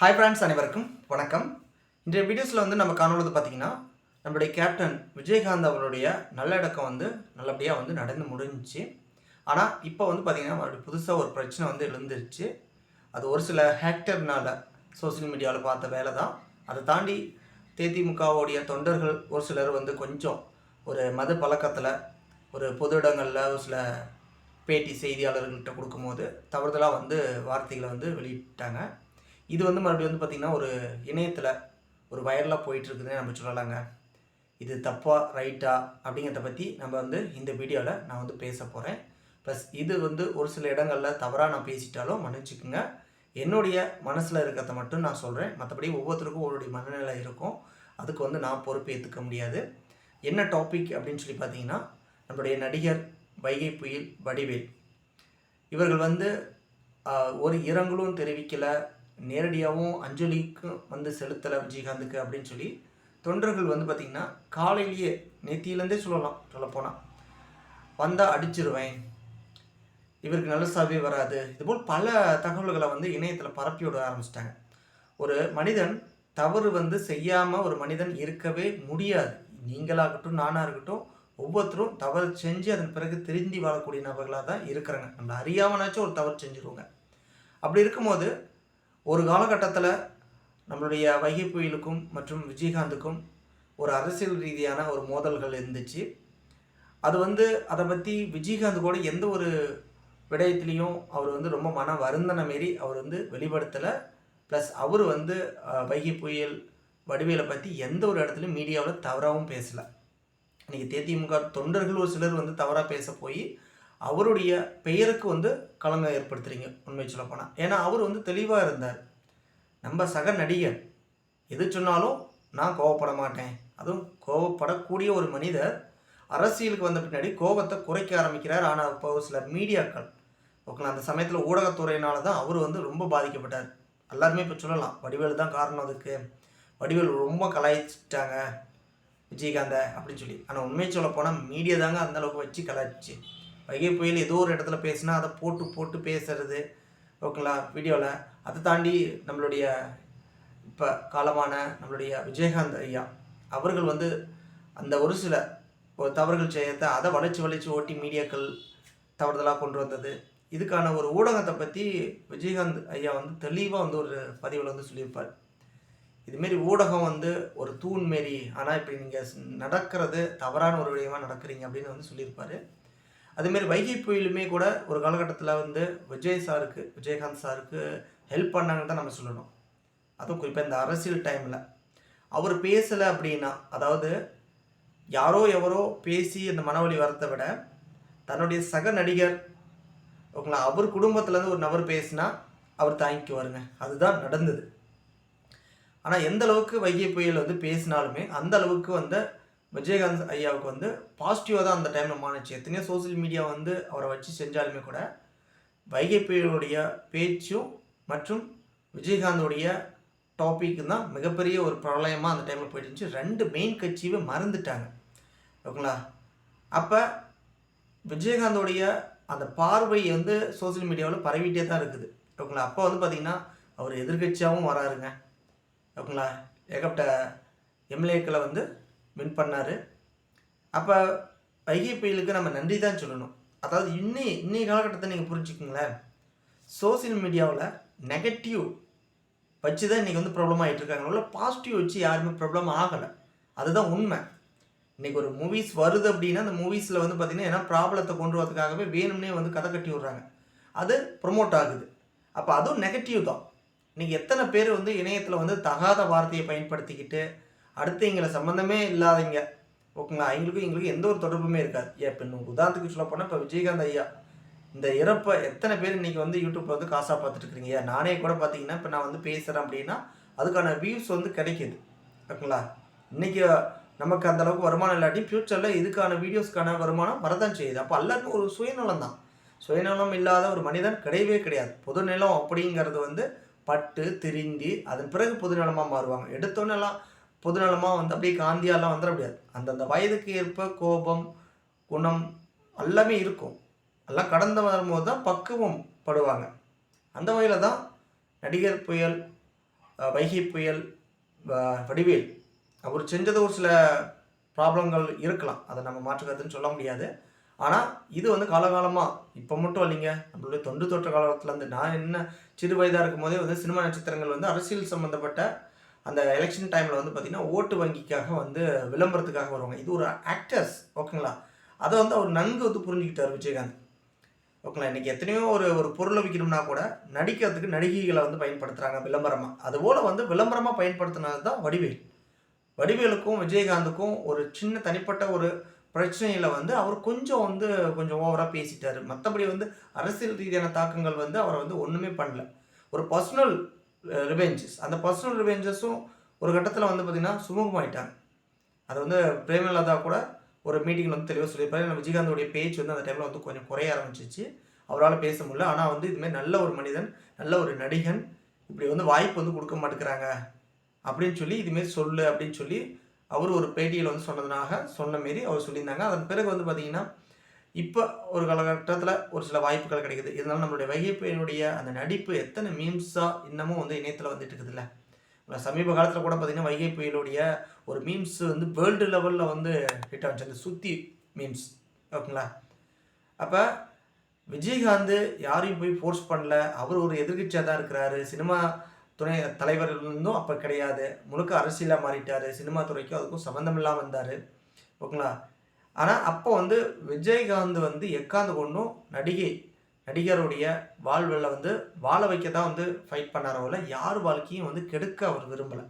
Hi friends அனைவருக்கும் வணக்கம். இன்றைய வீடியோஸில் வந்து நம்ம காணுவது பார்த்தீங்கன்னா நம்மளுடைய கேப்டன் விஜயகாந்த் அவருடைய நல்லடக்கம் வந்து நல்லபடியாக வந்து நடந்து முடிஞ்சிச்சு. ஆனால் இப்போ வந்து பார்த்திங்கன்னா மறுபடியும் புதுசாக ஒரு பிரச்சனை வந்து எழுந்துருச்சு. அது ஒரு சில ஹேக்டர்னால் சோஷியல் மீடியாவில் பார்த்த வேலை தான். அதை தாண்டி தேதிமுகவுடைய தொண்டர்கள் ஒரு சிலர் வந்து கொஞ்சம் ஒரு மது பழக்கத்தில் ஒரு பொது இடங்களில் ஒரு சில பேட்டி செய்தியாளர்கள்கிட்ட கொடுக்கும்போது தவறுதலாக வந்து வார்த்தைகளை வந்து வெளியிட்டாங்க. இது வந்து மறுபடியும் வந்து பார்த்திங்கன்னா ஒரு இணையத்தில் ஒரு வைரலாக போயிட்டுருக்குதுன்னு நம்ம சொல்லலாங்க. இது தப்பாக ரைட்டா அப்படிங்கிறத பற்றி நம்ம வந்து இந்த வீடியோவில் நான் வந்து பேச போகிறேன் ப்ளஸ் இது வந்து ஒரு சில இடங்களில் தவறாக நான் பேசிட்டாலும் மன்னிச்சுக்குங்க. என்னுடைய மனசில் இருக்கிறத மட்டும் நான் சொல்கிறேன் மற்றபடி ஒவ்வொருத்தருக்கும் ஒருடைய மனநிலை இருக்கும். அதுக்கு வந்து நான் பொறுப்பு ஏற்றுக்க முடியாது. என்ன டாபிக் அப்படின்னு சொல்லி பார்த்தீங்கன்னா நம்மளுடைய நடிகர் வைகை புயல் வடிவேல். இவர்கள் வந்து ஒரு இரங்கலும் தெரிவிக்கலை. நேரடியாகவும் அஞ்சலிக்கும் வந்து செலுத்தலை விஜயகாந்துக்கு அப்படின்னு சொல்லி தொண்டர்கள் வந்து பார்த்திங்கன்னா காலையிலேயே நேத்தியிலேருந்தே சொல்லலாம் சொல்லப்போனால் வந்தால் அடிச்சிருவேன். இவருக்கு நல்ல சாவே வராது. இதுபோல் பல தகவல்களை வந்து இணையத்தில் பரப்பி விட ஆரம்பிச்சிட்டாங்க. ஒரு மனிதன் தவறு வந்து செய்யாமல் ஒரு மனிதன் இருக்கவே முடியாது. நீங்களாகட்டும் நானாக இருக்கட்டும் ஒவ்வொருத்தரும் தவறு செஞ்சு அதன் பிறகு திருந்தி வாழக்கூடிய நபர்களாக தான் இருக்கிறாங்க. நம்ம அறியாமனாச்சும் ஒரு தவறு செஞ்சுருவோங்க. அப்படி இருக்கும்போது ஒரு காலகட்டத்தில் நம்மளுடைய வைகை புயலுக்கும் மற்றும் விஜயகாந்துக்கும் ஒரு அரசியல் ரீதியான ஒரு மோதல்கள் இருந்துச்சு. அது வந்து அதை பற்றி விஜயகாந்த் கூட எந்த ஒரு விடயத்துலேயும் அவர் வந்து ரொம்ப மன வருந்தன மாரி அவர் வந்து வெளிப்படுத்தலை. ப்ளஸ் அவர் வந்து வைகை புயல் வடிவேலை பற்றி எந்த ஒரு இடத்துலையும் மீடியாவில் தவறாகவும் பேசலை. இன்றைக்கி தேதிமுக தொண்டர்கள் ஒரு சிலர் வந்து தவறாக பேச போய் அவருடைய பெயருக்கு வந்து களங்கம் ஏற்படுத்துறீங்க உண்மை சொல்லப் போனால் ஏன்னா அவர் வந்து தெளிவாக இருந்தார். நம்ம சக நடிகர். எது சொன்னாலும் நான் கோவப்பட மாட்டேன். அதுவும் கோவப்படக்கூடிய ஒரு மனிதர். அரசியலுக்கு வந்த பின்னாடி கோபத்தை குறைக்க ஆரம்பிக்கிறார். ஆனால் இப்போ ஒரு சில மீடியாக்கள். ஓகேங்களா அந்த சமயத்தில் ஊடகத்துறையினால தான் அவர் வந்து ரொம்ப பாதிக்கப்பட்டார். எல்லாருமே இப்போ சொல்லலாம். வடிவேல் தான் காரணம் அதுக்கு. வடிவேல் ரொம்ப கலாய்ச்சிட்டாங்க. விஜயகாந்தை அப்படின்னு சொல்லி. ஆனால் உண்மையை சொல்ல போனால் மீடியா தாங்க அந்த அளவுக்கு வச்சு கலாய்ச்சி. வைகை புயல் ஏதோ ஒரு இடத்துல பேசினா அதை போட்டு போட்டு பேசுறது ஓகேங்களா வீடியோவில் அதை தாண்டி நம்மளுடைய இப்போ காலமான நம்மளுடைய விஜயகாந்த் ஐயா அவர்கள் வந்து அந்த ஒரு சில தவறுகள் செய்யறதை அதை வளைச்சு வளைச்சு ஓட்டி மீடியாக்கள் தவறுதலாக கொண்டு வந்தது. இதுக்கான ஒரு ஊடகத்தை பற்றி விஜயகாந்த் ஐயா வந்து தெளிவாக வந்து ஒரு பதிவில் வந்து சொல்லியிருப்பார். இதுமாரி ஊடகம் வந்து ஒரு தூண் மாரி ஆனால் இப்படி நீங்கள் நடக்கிறது தவறான ஒரு விடயமாக நடக்கிறீங்க அப்படின்னு வந்து சொல்லியிருப்பார். அதுமாரி வைகை புயலுமே கூட ஒரு காலகட்டத்தில் வந்து விஜய் சாருக்கு விஜயகாந்த் சாருக்கு ஹெல்ப் பண்ணாங்கன்னு தான் நம்ம சொல்லணும். அதுவும் குறிப்பாக இந்த அரசியல் டைமில் அவர் பேசலை அப்படின்னா அதாவது யாரோ எவரோ பேசி அந்த மனவழி வரத்தை விட தன்னுடைய சக நடிகர் ஓகேங்களா அவர் குடும்பத்துலேருந்து ஒரு நபர் பேசினா அவர் தாங்கிக்குவாருங்க. அதுதான் நடந்தது. ஆனால் எந்த அளவுக்கு வைகை புயல் வந்து பேசினாலுமே அந்த அளவுக்கு வந்து விஜயகாந்த் ஐயாவுக்கு வந்து பாசிட்டிவாக தான் அந்த டைமில் மாணுச்சு எத்தனையோ சோஷியல் மீடியா வந்து அவரை வச்சு செஞ்சாலுமே கூட வைகை புயலுடைய பேச்சும் மற்றும் விஜயகாந்தோடைய டாபிக் தான் மிகப்பெரிய ஒரு பிரளயமாக அந்த டைமில் போயிட்டு இருந்துச்சு. ரெண்டு மெயின் கட்சியுமே மறந்துட்டாங்க. ஓகேங்களா? அப்போ விஜயகாந்தோடைய அந்த பார்வை வந்து சோஷியல் மீடியாவில் பரவிட்டே தான் இருக்குது. ஓகேங்களா? அப்போ வந்து பார்த்திங்கன்னா அவர் எதிர்கட்சியாகவும் வராருங்க. ஓகேங்களா? ஏகப்பட்ட எம்எல்ஏக்களை வந்து பண்ணார். அப்போ வைகை புயலுக்கு நம்ம நன்றி தான் சொல்லணும். அதாவது இன்னி இன்னைய காலகட்டத்தை நீங்கள் புரிஞ்சுக்குங்களேன். சோஷியல் மீடியாவில் நெகட்டிவ் வச்சு தான் இன்றைக்கி வந்து ப்ராப்ளம் ஆகிட்டு இருக்காங்க. உள்ள பாசிட்டிவ் வச்சு யாருமே ப்ராப்ளம் ஆகலை. அதுதான் உண்மை. இன்றைக்கி ஒரு மூவிஸ் வருது அப்படின்னா அந்த மூவிஸில் வந்து பார்த்திங்கன்னா ஏன்னா ப்ராப்ளத்தை கொண்டு வரதுக்காகவே வேணும்னே வந்து கதை கட்டி விட்றாங்க. அது ப்ரொமோட் ஆகுது. அப்போ அதுவும் நெகட்டிவ் தான். இன்றைக்கி எத்தனை பேர் வந்து இணையத்தில் வந்து தகாத வார்த்தையை பயன்படுத்திக்கிட்டு அடுத்து எங்களை சம்மந்தமே இல்லாதவங்க ஓகேங்களா? எங்களுக்கும் எங்களுக்கும் எந்த ஒரு தொடர்புமே இருக்காது. ஏன் இப்போ இன்னும் உதாரணத்துக்கு சொல்ல போனால் இப்போ விஜயகாந்த் ஐயா இந்த இறப்பை எத்தனை பேர் இன்றைக்கி வந்து யூடியூப்பில் வந்து காசாக பார்த்துட்டு இருக்கிறீங்க நானே கூட பார்த்தீங்கன்னா இப்போ நான் வந்து பேசுகிறேன் அப்படின்னா அதுக்கான வியூஸ் வந்து கிடைக்கிது. ஓகேங்களா? இன்றைக்கி நமக்கு அந்த அளவுக்கு வருமானம் இல்லாட்டி ஃப்யூச்சரில் இதுக்கான வீடியோஸ்க்கான வருமானம் வரதான் செய்யுது. அப்போ எல்லாருமே ஒரு சுயநலம் தான். சுயநலம் இல்லாத ஒரு மனிதன் கிடையவே கிடையாது. பொதுநிலம் அப்படிங்கிறது வந்து பட்டு திரிந்தி அதன் பிறகு பொதுநலமாக மாறுவாங்க. எடுத்தோன்னெல்லாம் பொதுநலமாக வந்து அப்படியே காந்தியாலாம் வந்துட முடியாது. அந்தந்த வயதுக்கு ஏற்ப கோபம் குணம் எல்லாமே இருக்கும். எல்லாம் கடந்து வரும்போது தான் பக்குவம் படுவாங்க. அந்த வகையில் தான் நடிகர் புயல் வைகை புயல் வடிவேல். அவர் செஞ்சது ஒரு சில ப்ராப்ளங்கள் இருக்கலாம். அதை நம்ம மாற்றுக்கிறதுன்னு சொல்ல முடியாது. ஆனால் இது வந்து காலகாலமாக இப்போ மட்டும் இல்லைங்க. நம்மளுடைய தொண்டு தொற்ற காலத்துலேருந்து நான் என்ன சிறு வயதாக இருக்கும் போதே வந்து சினிமா நட்சத்திரங்கள் வந்து அரசியல் சம்மந்தப்பட்ட அந்த எலெக்ஷன் டைமில் வந்து பார்த்திங்கன்னா ஓட்டு வங்கிக்காக வந்து விளம்பரத்துக்காக வருவாங்க. இது ஒரு ஆக்டர்ஸ் ஓகேங்களா அதை வந்து அவர் நன்கு வந்து புரிஞ்சுக்கிட்டார் விஜயகாந்த். ஓகேங்களா? இன்றைக்கி எத்தனையோ ஒரு ஒரு பொருளை விற்கணும்னா கூட நடிக்கிறதுக்கு நடிகைகளை வந்து பயன்படுத்துகிறாங்க விளம்பரமாக அதுபோல் வந்து விளம்பரமாக பயன்படுத்தினது தான் வடிவேல். வடிவேலுக்கும் விஜயகாந்துக்கும் ஒரு சின்ன தனிப்பட்ட ஒரு பிரச்சனையில் வந்து அவர் கொஞ்சம் வந்து கொஞ்சம் ஓவராக பேசிட்டார். மற்றபடி வந்து அரசியல் ரீதியான தாக்கங்கள் வந்து அவரை வந்து ஒன்றுமே பண்ணல. ஒரு பர்சனல் ரிவெஞ்சஸ் அந்த பர்சனல் ரிவெஞ்சஸும் ஒரு கட்டத்தில் வந்து பார்த்திங்கன்னா சுமூகமாயிட்டாங்க. அது வந்து பிரேமலதா கூட ஒரு மீட்டிங்கில் வந்து தெளிவாக சொல்லியிருப்பாரு. விஜயகாந்தோடைய பேச்சு வந்து அந்த டைமில் வந்து கொஞ்சம் குறைய ஆரம்பிச்சிச்சு. அவரால் பேச முடியல. ஆனால் வந்து இதுமாதிரி நல்ல ஒரு மனிதன் நல்ல ஒரு நடிகன் இப்படி வந்து வாய்ப்பு வந்து கொடுக்க மாட்டேங்கிறாங்க. அப்படின்னு சொல்லி இதுமாரி சொல்லு அப்படின்னு சொல்லி அவர் ஒரு பேட்டியில் வந்து சொன்னதுனாக சொன்ன மாரி அவர் சொல்லியிருந்தாங்க. அதன் பிறகு வந்து பார்த்திங்கன்னா இப்போ ஒரு காலகட்டத்தில் ஒரு சில வாய்ப்புகள் கிடைக்குது. இருந்தாலும் நம்மளுடைய வைகைப்பையனுடைய அந்த நடிப்பு எத்தனை மீம்ஸாக இன்னமும் வந்து இணையத்தில் வந்துட்டு இருக்குதுல்ல சமீப காலத்தில் கூட பார்த்தீங்கன்னா வைகை புயலுடைய ஒரு மீம்ஸ் வந்து வேர்ல்டு லெவலில் வந்து ஹிட் ஆச்சு. அந்த சுத்தி மீம்ஸ் ஓகேங்களா? அப்போ விஜயகாந்த் யாரையும் போய் ஃபோர்ஸ் பண்ணல. அவர் ஒரு எதிர்கட்சியாக தான் இருக்கிறாரு. சினிமா துணை தலைவர்லேருந்தும் அப்போ கிடையாது. முழுக்க அரசியலாக மாறிட்டார். சினிமா துறைக்கும் அதுக்கும் சம்மந்தம் இல்லாமல் வந்தார். ஓகேங்களா? ஆனால் அப்போ வந்து விஜயகாந்த் வந்து எக்காந்து கொண்டும் நடிகை நடிகருடைய வாழ்வில் வந்து வாழ வைக்க தான் வந்து ஃபைட் பண்ணாரவங்கள யார் வாழ்க்கையும் வந்து கெடுக்க அவர் விரும்பலை.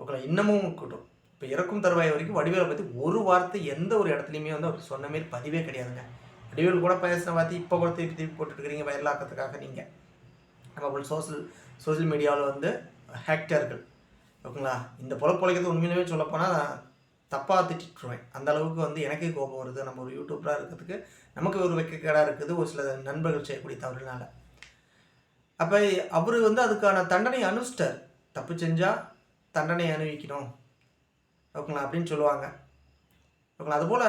ஓகேங்களா இன்னமும் இருக்கட்டும் இப்போ இறக்கும் தருவாய் வரைக்கும் வடிவேலை பற்றி ஒரு வார்த்தை எந்த ஒரு இடத்துலையுமே வந்து அவர் சொன்ன மாரி பதிவே கிடையாதுங்க. வடிவேல் கூட பேசின வார்த்தை இப்போ கூட திருப்பி திருப்பி போட்டுருக்கிறீங்க வைரலாக்கிறதுக்காக நீங்கள் நம்ம சோசியல் சோஷியல் மீடியாவில் வந்து ஹேக்டர்கள் ஓகேங்களா? இந்த பொழப்பு பொழைக்கிறது உண்மையிலேயே சொல்லப்போனால் தப்பாக திட்டிட்டுருவேன் அந்த அளவுக்கு வந்து எனக்கே கோபம் வருது. நம்ம ஒரு யூடியூப்லாம் இருக்கிறதுக்கு நமக்கு ஒரு வெக்கக்கேடாக இருக்குது. ஒரு சில நண்பர்கள் செய்யக்கூடிய தவறுனால. அப்போ அவர் வந்து அதுக்கான தண்டனை அனுஷ்டர். தப்பு செஞ்சால் தண்டனை அனுபவிக்கணும். ஓகேங்களா? அப்படின்னு சொல்லுவாங்க. ஓகேங்களா? அதுபோல்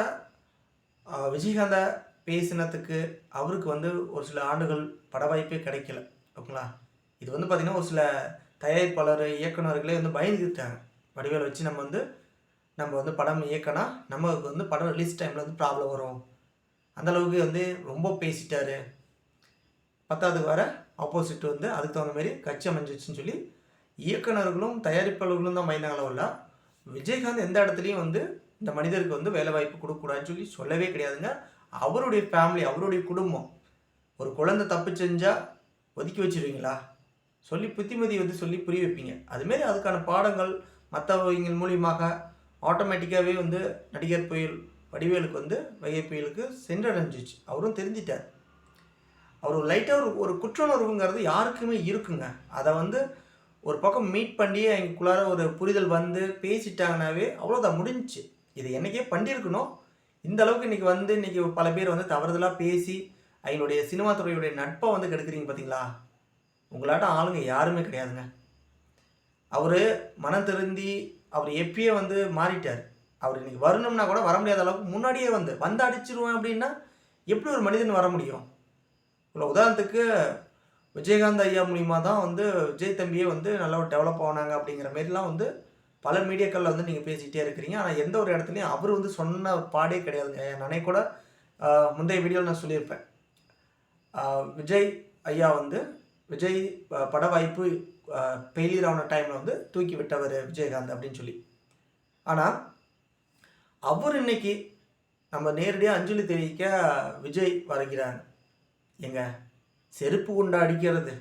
விஜயகாந்த பேசினத்துக்கு அவருக்கு வந்து ஒரு சில ஆண்டுகள் பட வாய்ப்பே கிடைக்கல. ஓகேங்களா? இது வந்து பார்த்திங்கன்னா ஒரு சில தயாரிப்பாளர் இயக்குனர்களே வந்து பயந்துக்கிட்டாங்க வடிவேல் வச்சு நம்ம வந்து நம்ம வந்து படம் இயக்கினா நமக்கு வந்து படம் ரிலீஸ் டைமில் வந்து ப்ராப்ளம் வரும். அந்த அளவுக்கு வந்து ரொம்ப பேசிட்டார். பத்தாவது வர ஆப்போசிட் வந்து அதுக்கு தகுந்த மாதிரி கட்சி அமைஞ்சிச்சுன்னு சொல்லி இயக்குனர்களும் தயாரிப்பாளர்களும் தான் பயந்தாங்களோ இல்லை. விஜயகாந்த் எந்த இடத்துலையும் வந்து இந்த மனிதருக்கு வந்து வேலை வாய்ப்பு கொடுக்கக்கூடாதுன்னு சொல்லி சொல்லவே கிடையாதுங்க. அவருடைய ஃபேமிலி அவருடைய குடும்பம். ஒரு குழந்தை தப்பு செஞ்சால் ஒதுக்கி வச்சிருவீங்களா? சொல்லி புத்திமதி வந்து சொல்லி புரிய வைப்பீங்க. அதுமாரி அதுக்கான பாடங்கள் மற்றவங்க மூலியமாக ஆட்டோமேட்டிக்காகவே வந்து நடிகர் புயல் வடிவேலுக்கு வந்து வைகை புயலுக்கு சென்றடைஞ்சிச்சு. அவரும் தெரிஞ்சிட்டார். அவர் லைட்டாக ஒரு ஒரு குற்றுணர்வுங்கிறது யாருக்குமே இருக்குங்க. அதை வந்து ஒரு பக்கம் மீட் பண்ணி அவங்களுக்குள்ளார ஒரு புரிதல் வந்து பேசிட்டாங்கனாவே அவ்வளோதான் முடிஞ்சுச்சு. இது என்னைக்கே பண்ணியிருக்கணும். இந்த அளவுக்கு இன்றைக்கி வந்து இன்றைக்கி பல பேர் வந்து தவறுதலாக பேசி அவங்களுடைய சினிமா துறையுடைய நட்பை வந்து கெடுக்குறீங்க பார்த்தீங்களா உங்களாட்டம் ஆளுங்க யாருமே கிடையாதுங்க. அவர் மனம் திருந்தி அவர் எப்பயே வந்து மாறிட்டார். அவர் இன்றைக்கி வரணும்னா கூட வர முடியாத அளவுக்கு முன்னாடியே வந்து வந்து அடிச்சிருவேன் அப்படின்னா எப்படி ஒரு மனிதன் வர முடியும்? இல்லை உதாரணத்துக்கு விஜயகாந்த் ஐயா மூலிமா தான் வந்து விஜய் தம்பியே வந்து நல்லா டெவலப் ஆனாங்க அப்படிங்கிற மாரிலாம் வந்து பல மீடியாக்களில் வந்து நீங்கள் பேசிகிட்டே இருக்கிறீங்க. ஆனால் எந்த ஒரு இடத்துலையும் அவர் வந்து சொன்ன பாடே கிடையாதுங்க. நானே கூட முந்தைய வீடியோவில் நான் சொல்லியிருப்பேன். விஜய் ஐயா வந்து விஜய் பட வாய்ப்பு ஃபெயிலியர் ஆன டைமில் வந்து தூக்கி விட்டவர் விஜயகாந்த் அப்படின்னு சொல்லி. ஆனால் அவர் இன்னைக்கு நம்ம நேரடியாக அஞ்சலி தெரிவிக்க விஜய் வருகிறாங்க எங்க செருப்பு கொண்டு அடிக்கிறது.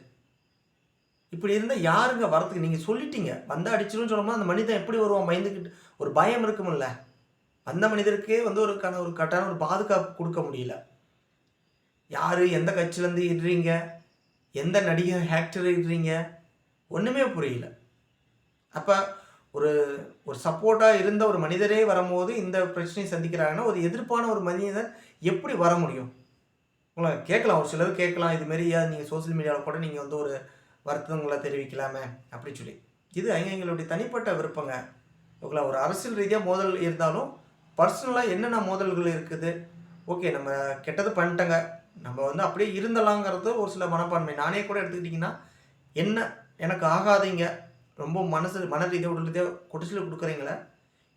இப்படி இருந்தால் யாருங்க வரத்துக்கு? நீங்கள் சொல்லிட்டீங்க. வந்து அடிச்சிருன்னு சொல்லும்போது அந்த மனிதன் எப்படி வருவான்? பயந்துக்கிட்டு ஒரு பயம் இருக்குமில்ல அந்த மனிதருக்கே வந்து ஒரு கன ஒரு கட்டான ஒரு பாதுகாப்பு கொடுக்க முடியல. யார் எந்த கட்சியிலேருந்து இடுறீங்க எந்த நடிகர் ஆக்டர் இடுறீங்க ஒன்றுமே புரியல. அப்போ ஒரு ஒரு சப்போர்ட்டாக இருந்த ஒரு மனிதரே வரும்போது இந்த பிரச்சனையை சந்திக்கிறாங்கன்னா ஒரு எதிர்ப்பான ஒரு மனிதன் எப்படி வர முடியும்? உங்களை கேட்கலாம். ஒரு சிலர் கேட்கலாம். இதுமாரி நீங்கள் சோஷியல் மீடியாவில் கூட நீங்கள் வந்து ஒரு வருத்தங்களை தெரிவிக்கலாமே? அப்படி சொல்லி. இது எங்களுடைய தனிப்பட்ட விருப்பங்க. ஓகேங்களா ஒரு அரசியல் ரீதியாக மோதல் இருந்தாலும் பர்சனலாக என்னென்ன மோதல்கள் இருக்குது? ஓகே நம்ம கெட்டது பண்ணிட்டங்க. நம்ம வந்து அப்படியே இருந்தலாங்கிறது ஒரு சில மனப்பான்மை. நானே கூட எடுத்துக்கிட்டிங்கன்னா என்ன எனக்கு ஆகாதீங்க. ரொம்ப மனசு மன ரீதியாக உடல் ரீதியாக குடிச்சில் கொடுக்குறீங்களே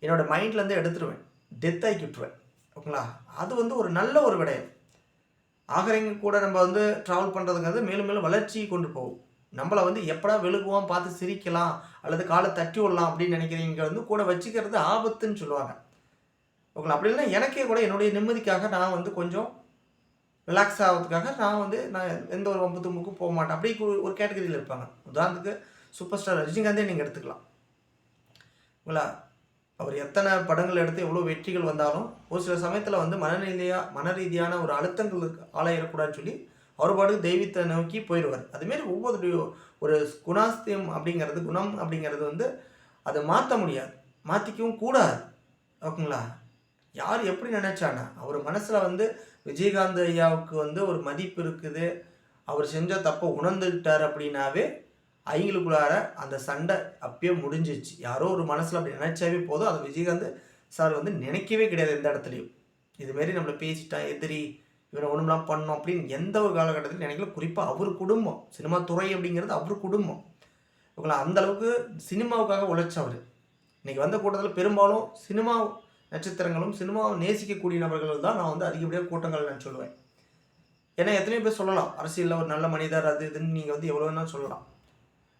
என்னோடய மைண்ட்லேருந்து எடுத்துருவேன். டெத் ஆக்கி விட்டுருவேன். ஓகேங்களா? அது வந்து ஒரு நல்ல ஒரு விடயம் ஆகிறவங்க கூட நம்ம வந்து ட்ராவல் பண்ணுறதுங்கிறது மேலும் மேலும் வளர்ச்சியை கொண்டு போகும். நம்மளை வந்து எப்படா வெளுக்குவோம் பார்த்து சிரிக்கலாம் அல்லது காலை தட்டி விடலாம் அப்படின்னு நினைக்கிறீங்க வந்து கூட வச்சுக்கிறது ஆபத்துன்னு சொல்லுவாங்க. ஓகேங்களா? அப்படி இல்லைன்னா எனக்கே கூட என்னுடைய நிம்மதிக்காக நான் வந்து கொஞ்சம் ரிலாக்ஸ் ஆகிறதுக்காக நான் வந்து நான் எந்த ஒரு ஒம்பது தும்புக்கும் போக மாட்டேன். அப்படி ஒரு கேட்டகரியில் இருப்பாங்க. உதாரணத்துக்கு சூப்பர் ஸ்டார் ரஜினிகாந்தே நீங்கள் எடுத்துக்கலாம். ஓகேங்களா அவர் எத்தனை படங்கள் எடுத்து எவ்வளோ வெற்றிகள் வந்தாலும் ஒரு சில சமயத்தில் வந்து மனநிலையாக மன ரீதியான ஒரு அழுத்தங்களுக்கு ஆளாயிடக்கூடாதுன்னு சொல்லி அவர் பாடு தெய்வத்தை நோக்கி போயிடுவார். அதுமாரி ஒவ்வொருடைய ஒரு குணாஸ்தியம் அப்படிங்கிறது குணம் அப்படிங்கிறது வந்து அதை மாற்ற முடியாது. மாற்றிக்கவும் கூடாது. ஓகேங்களா? யார் எப்படி நினச்சானா அவர் மனசில் வந்து விஜயகாந்த் ஐயாவுக்கு வந்து ஒரு மதிப்பு இருக்குது. அவர் செஞ்ச தப்பை உணர்ந்துக்கிட்டார் அப்படின்னாவே அவங்களுக்குள்ளார அந்த சண்டை அப்பயே முடிஞ்சிச்சு யாரோ ஒரு மனசில் அப்படி நினச்சாவே போதும். அதை விஜயகாந்த் சார் வந்து நினைக்கவே கிடையாது எந்த இடத்துலையும். இதுமாரி நம்மளை பேசிட்டான் எதிரி இவனை ஒன்றுலாம் பண்ணோம் அப்படின்னு எந்த ஒரு காலகட்டத்தில் நினைக்கல. குறிப்பாக அவர் குடும்பம் சினிமா துறை அப்படிங்கிறது அவர் குடும்பம். இவங்களை அந்தளவுக்கு சினிமாவுக்காக உழைச்சவர். இன்றைக்கி வந்த கூட்டத்தில் பெரும்பாலும் சினிமா நட்சத்திரங்களும் சினிமாவை நேசிக்கக்கூடிய நபர்கள் தான் நான் வந்து அதிகப்படியாக கூட்டங்கள் நான் சொல்லுவேன். ஏன்னா எத்தனையோ பேர் சொல்லலாம் அரசியலில் ஒரு நல்ல மனிதர் அது இதுன்னு நீங்கள் வந்து எவ்வளோ வேணாலும் சொல்லலாம்.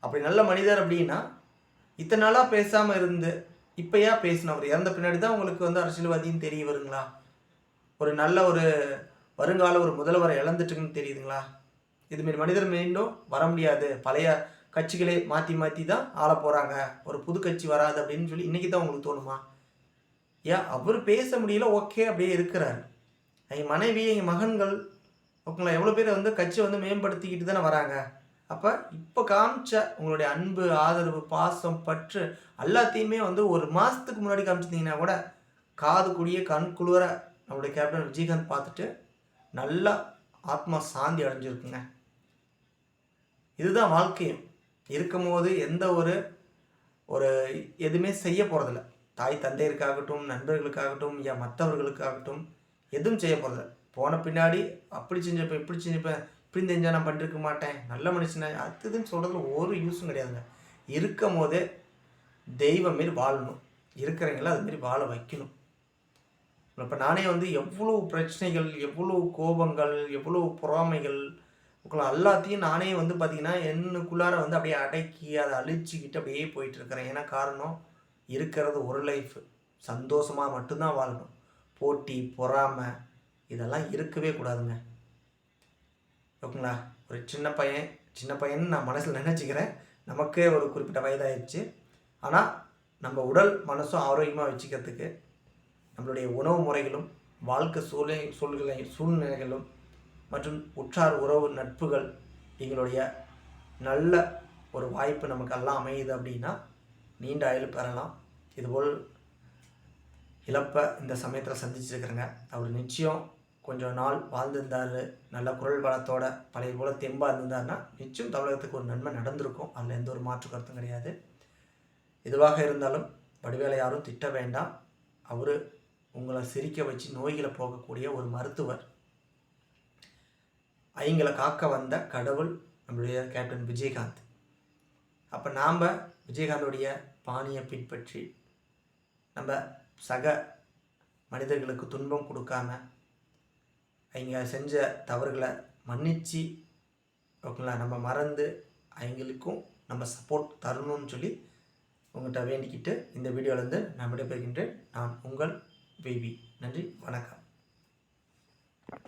அப்படி நல்ல மனிதர் அப்படின்னா இத்தனை நாளாக பேசாமல் இருந்து இப்போயா பேசினவர் இறந்த பின்னாடி தான் உங்களுக்கு வந்து அரசியல்வாதின்னு தெரிய வருங்களா? ஒரு நல்ல ஒரு வருங்கால ஒரு முதல்வரை இழந்துட்டுங்கன்னு தெரியுதுங்களா? இதுமாரி மனிதர் மீண்டும் வர முடியாது. பழைய கட்சிகளே மாற்றி மாற்றி தான் ஆள போகிறாங்க ஒரு புது கட்சி வராது அப்படின்னு சொல்லி இன்றைக்கி தான் உங்களுக்கு தோணுமா? ஏன் அவர் பேச முடியல ஓகே அப்படியே இருக்கிறார். எங்கள் மனைவி எங்கள் மகன்கள் ஓகேங்களா எவ்வளோ பேர் வந்து கட்சியை வந்து மேம்படுத்திக்கிட்டு தானே வராங்க. அப்போ இப்போ காமிச்ச உங்களுடைய அன்பு ஆதரவு பாசம் பற்று எல்லாத்தையுமே வந்து ஒரு மாதத்துக்கு முன்னாடி காமிச்சிருந்தீங்கன்னா கூட காது குடிய கண் குளிர நம்மளுடைய கேப்டன் விஜயகாந்த் பார்த்துட்டு நல்லா ஆத்மா சாந்தி அடைஞ்சிருக்குங்க. இதுதான் வாழ்க்கையும். இருக்கும்போது எந்த ஒரு ஒரு எதுவுமே செய்ய போகிறதில்ல தாய் தந்தையருக்காகட்டும் நண்பர்களுக்காகட்டும் ஏன் மற்றவர்களுக்காகட்டும் எதுவும் செய்ய போகிறதில்ல போன பின்னாடி அப்படி செஞ்சப்போ இப்படி செஞ்சப்பேன் இப்படி தெரிஞ்சால் நான் பண்ணிருக்க மாட்டேன் நல்ல மனுஷனை இதுன்னு சொல்கிறதுல ஒரு யூஸும் கிடையாதுங்க. இருக்கும் போதே தெய்வம் மாரி வாழணும். இருக்கிறவங்கள அதுமாரி வாழ வைக்கணும். இப்போ நானே வந்து எவ்வளோ பிரச்சனைகள் எவ்வளோ கோபங்கள் எவ்வளோ பொறாமைகள் எல்லாத்தையும் நானே வந்து பார்த்திங்கன்னா என்னுக்குள்ளார வந்து அப்படியே அடக்கி அதை அழிச்சிக்கிட்டு அப்படியே போயிட்டுருக்கிறேன் ஏன்னா காரணம்? இருக்கிறது ஒரு லைஃப் சந்தோஷமாக மட்டும்தான் வாழணும். போட்டி பொறாமை இதெல்லாம் இருக்கவே கூடாதுங்க. ஓகேங்களா? ஒரு சின்ன பையன் சின்ன பையன் நான் மனசில் நினச்சிக்கிறேன். நமக்கே ஒரு குறிப்பிட்ட வயதாகிடுச்சு ஆனால் நம்ம உடல் மனசும் ஆரோக்கியமாக வச்சுக்கிறதுக்கு நம்மளுடைய உணவு முறைகளும் வாழ்க்கை சூழ்நிலை சூழ்நிலை சூழ்நிலைகளும் மற்றும் உற்றார் உறவு நட்புகள் எங்களுடைய நல்ல ஒரு வாய்ப்பு நமக்கு எல்லாம் அமையுது அப்படின்னா நீண்ட ஆயுள் பெறலாம். இதுபோல் இழப்பை இந்த சமயத்தில் சந்திச்சிருக்கிறேங்க. அவர் நிச்சயம் கொஞ்சம் நாள் வாழ்ந்திருந்தார். நல்ல குரல் வளத்தோட பழைய போல் தெம்பாக இருந்திருந்தாருன்னா நிச்சயம் தமிழகத்துக்கு ஒரு நன்மை நடந்திருக்கும். அதில் எந்த ஒரு மாற்று கருத்தும் கிடையாது. எதுவாக இருந்தாலும் வடிவேலை யாரும் திட்ட வேண்டாம். அவர் உங்களை சிரிக்க வச்சு நோய்களை போகக்கூடிய ஒரு மருத்துவர். ஐங்களை காக்க வந்த கடவுள் நம்மளுடைய கேப்டன் விஜயகாந்த். அப்போ நாம் விஜயகாந்தோடைய பாணியை பின்பற்றி நம்ம சக மனிதர்களுக்கு துன்பம் கொடுக்காம அவங்க செஞ்ச தவறுகளை மன்னித்து ஓகேங்களா? நம்ம மறந்து அவங்களுக்கும் நம்ம சப்போர்ட் தரணும்னு சொல்லி உங்கள்கிட்ட வேண்டிக்கிட்டு இந்த வீடியோவிலேருந்து நான் விடைபெறுகின்றேன். நான் உங்கள் பேபி நன்றி. வணக்கம்.